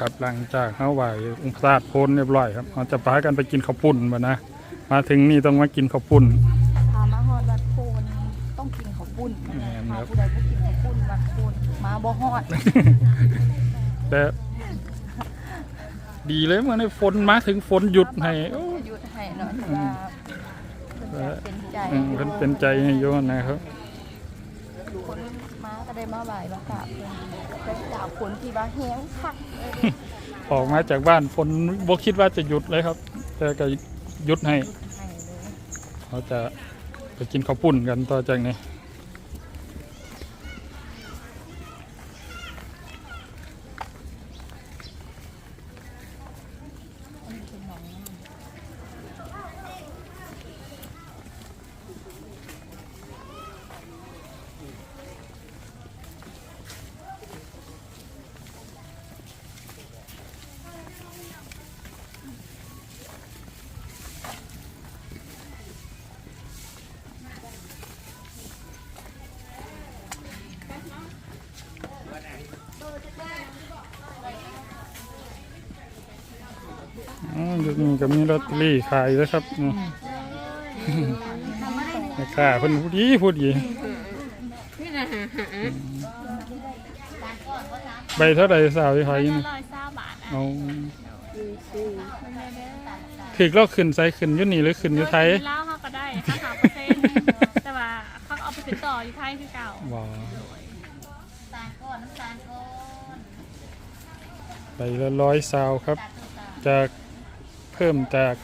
ครับหลังจากเขาไหวองค์พระธาตุโพนเรียบร้อยครับเราจะพากันไปกินข้าวปุ้นมานะมาถึงนี่ต้องมากินข้าวปุ้นพามาฮอดวัดโพนต้องกินข้าวปุ้นแม่นพาครับผู้ใดบ่กินข้าวปุ้นวัดโพนมาบ่ฮอดแต่ดีเลยเมื่อในฝนมาถึงฝนหยุดให้โอ้หยุดให้หน่อยเพราะว่าเพิ่นจะเป็นใจอืมเพิ่นเป็นใจให้โยนนะครับคนมา ก็ได้มาไหว้มากราบเพิ่นเป็นจากคนที่ว่าแห้งคักเลยออกมาจากบ้านฝนบ่คิดว่าจะหยุดเลยครับ แต่ก็หยุดให้ให้เลย เขาจะไปกินข้าวปุ้นกันต่อจากนี้อัน อ๋ออยู่นี่ก็มีลอตเตอรี่ขายแล้วครับนี่แม่ค้าเพิ่นผู้ดีผู้ดีใบเท่าใดสาวที่ขายอยู่นี่ร้อยเศร้าบาทอะเอาถึกเราขึ้นใส่ขึ้นอยู่นี่หรือขึ้นอยู่ไทยเล่าเขาก็ได้ค่าหาเปอร์เซ็นต์แต่ว่าเขาเอาไปติดต่ออยู่ไทยคือเก่าว้าวตาลก้อนน้ำตาลก้อนใบละร้อยซาวครับ จากเพิ่มจาก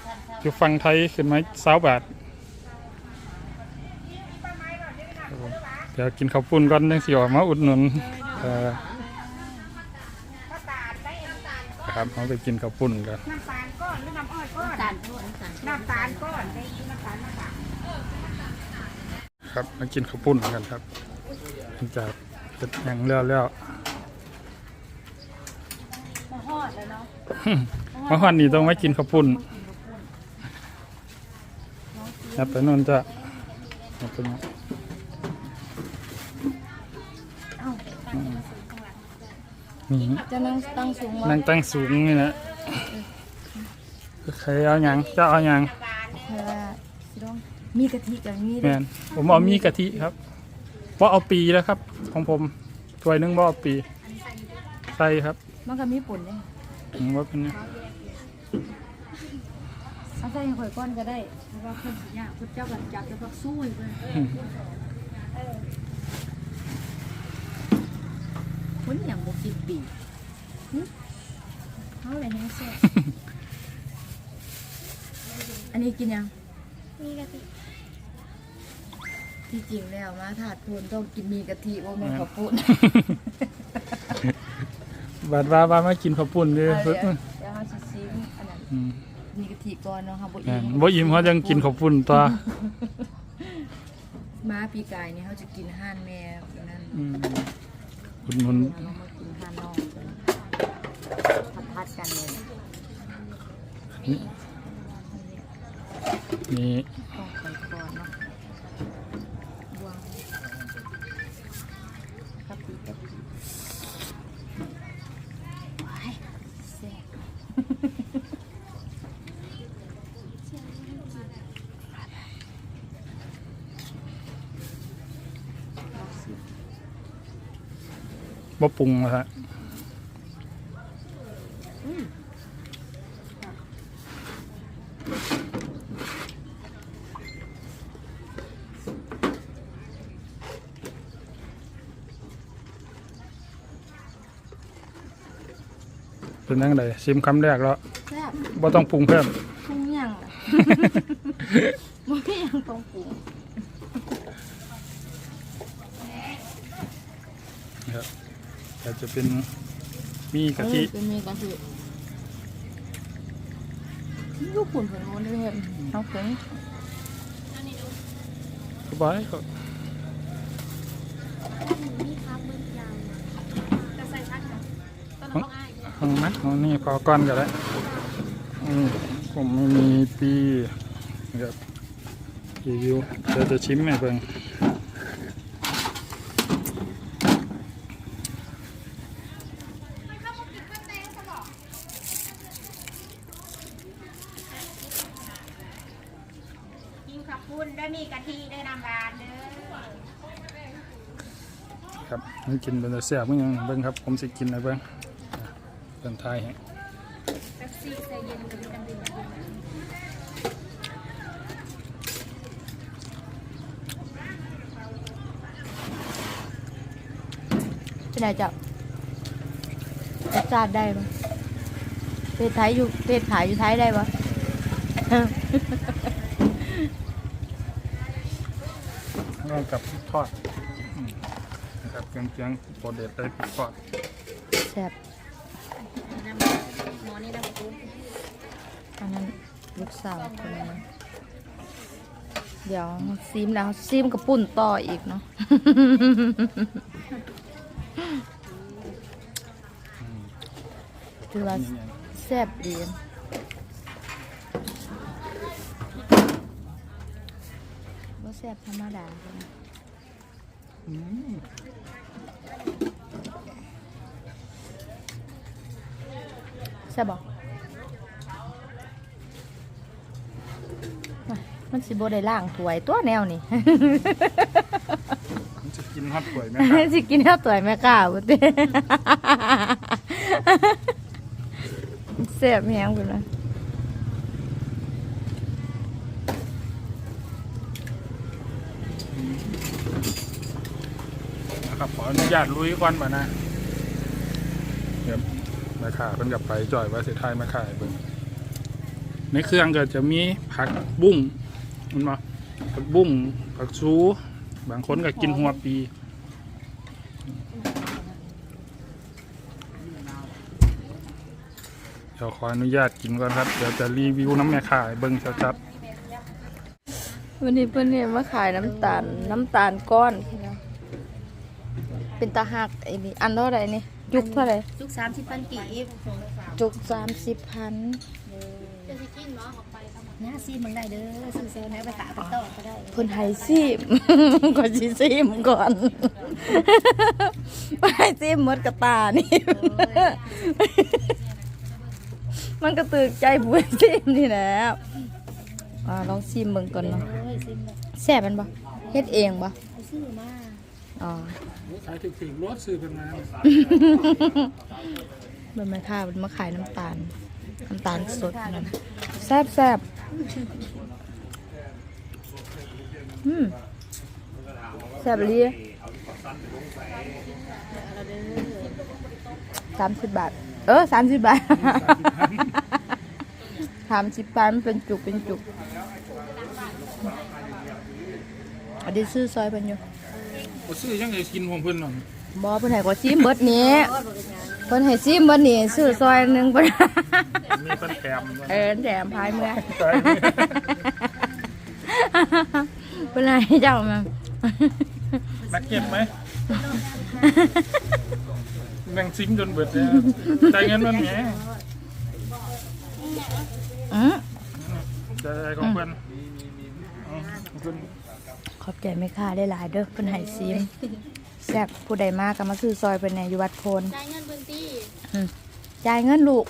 อยู่ฝั่งไทยขึ้นมาสาวบาทครับผมเดี๋ยวกินข้าวปุ้นก่อนยังสิออกมาอุดหนุนเอ่อครับเราไปกินข้าวปุ้นกันน้ำตาลก้อนหรือน้ำอ้อยก้อนตาลก้อนน้ำตาลน้ำตาลก้อนได้ยินน้ำตาลน้ำตาลครับมากินข้าวปุ้นกันครับหลังจากเสร็จอย่างแล้วแล้วมาฮอดเลยเนาะเมื่อวานนี้ต้องมากินข้าวปุ้นครับไปนนจะเอาไปนะนี่จะนั่งตั้งสูงวะนั่งตั้งสูงนี่นะใครเอาหยังเจะเอาหยังเพราะว่าสิต้องมีกะทิกับมีแมนผมเอามีกะทิครับว่าเอาปีแล้วครับ ของผมถ้วยหนึงว่าเอาปีใส่ครับ มันก็มีปุ่นเนี่ย ผมว่าเป็นไงเอาใส่ให้ข่อยก้อนก็ได้เพราะว่าเพิ่นสิยากเพิ่นเจ้ากันจับจะพักสู้อีกเพิ่นคนอย่างบ่กินปีหึเฮาเลยแฮงแซ่บอันนี้กินยัง มีกะทิที่จริงแล้วมาถาดพูนต้องกินมีกะทิว่าแม่นข้าวปุ้น บาดว่าว่ามากินข้าวปุ้นเลยเอาเดี๋ยวเดี๋ยวเฮาสิซิมอันนั้นอืมมีกะทิก่อนเนาะค่ะบ่แม่อิ่นมบ่อิ่มเขายังกินข้าวปุ้นต่อมาปีกายนี่เขาจะกินห่านแม่นั่นอืมอุดหนุนเรามากินห่านนอกพัดพัดๆกันเลยนี่ ต้องไปก่อนเนาะวางครับปีกับปีว้ายแซ่บ บ่ปรุงนะฮะเป็นยังไงชิมคำแรกแล้วแซ่บบ่ต้องปรุงเพิ่มปรุงยังล่ะมันก็ยังต้องปรุง ครับ แต่จะเป็นมีกะทิเออเป็นมีกะทิลูกขุนผลโมนด้วยครับเอาเพิ่งสบายครับมีครับเบิ้ลยาวจะใส่ชักกันตอนนั้นต้องอ้ายห้องนะห้องนี้พอก้อนก็ได้อืมผมไม่มีปีนะครับรีวิวเดี๋ยวจะชิมให้เบิ่ง นได้มีกะทิได้น้ำบานเด้อครับนี่กินเป็นแต่เสียบมันยังเบิ้งครับ ผมสิกินอะไรเบิ้งอะเป็นไทยให้แป๊บซี่ใจเย็นกับวิตามินเป็นไรจ้ะรสชาติได้ปะเพศไทยอยู่เพศขายอยู่ไทยได้ปะ แล้วกับพริกทอดอืมนะครับเกียงๆโปรเด็ดได้พริกทอดแซ่บน้ำหมอนี่น้ำกุ้งอันนั้นลูกสาวคนนึงเดี๋ยวซีมแล้วซีมกับปุ่นต่ออีกเนาะ ถือว่านี่ไงแซ่บดีว่าแซ่บธรรมดาค่ะอืมแซ่บบอกมันสิบ่ได้ล่างถวยตัวแนวนี่ มันจะกินฮอตป่วยไหมครับสิกินข้าวถวยแม่ข้าวบ่เต้แซ่บแฮงพุ่นนะ นะครับขออนุญาตลุยก่อนบ่นะเดี๋ยวมาขาเป็นกับไปจ่อยว่าสิทายมาขายเบิ่งในเครื่องก็จะมีผักบุ้งมันมาผักบุ้งผักชูบางคนก็กินหัวปีเดี๋ยวขออนุญาตกินก่อนครับเดี๋ยวจะรีวิวน้ำแม่ขายเบิ้งชัดวันนี้เพิ่อนเนี่ยมาขายน้ำตาลน้ำตาลก้อน เป็นตาหักไอ้นี่อันเท่าไหร่นี่จุกเท่าไหร่จุกสามสิบพันกีบจุกสามสิบพันจะสิกินเนาะออกไปทั้งหมดหน้าซีมึงได้เด้อซื้อเซลล์ให้ไปตากไปต่อก็ได้เพิ่นไฮซีมก่อนสิซีมก่อนไฮซีมหมดกระตานี่มันก็ตึกใจผู้ให้ซีมนี่แหละอ่าลองซีมเบิ่งก่อนเนาะเอ้ยซิมเลยแซ่บมันบ่เฮ็ดเองบ่เอาซื้อมา อ๋อขายถึงๆรถซื้อเป็นมาเบิ่งแม่ค้ามันมาขายน้ำตาล น้ำตาลสดนั่นแซ่บแซ่บอืมแซ่บเลยสามสิบบาท เออสามสิบบาทสามสิบบาทมันเป็นจุกเป็นจุกอันนี้ซื้อซอยเพิ่นอยู่ บ่ซื้อยังไงกินของเพิ่นน่ะบอเพิ่นให้ขอซิมเบิดนี้เพิ่นให้ซิมเบิดนี้ซื้อซอยหนึงเพิ่นมีเพิ่นแถมด้วยเออแถมพายเมื่อใช่เพิ่นให้เจ้ามานักเก็ตไหมแบ่งซิมจนเบิดเลยจ่ายเงินมันแหมอือจ่ายของเพิ่นเอาของเพิ่น ขอบใจแม่ค้าได้หลายๆเด้อเพิ่นให้ซิมแซ่บผู้ใดมาก็มาซื้อซอยเพิ่นแหน่อยู่วัดโพนจ่ายเงินเบิ่งตี้จ่ายเงินลูก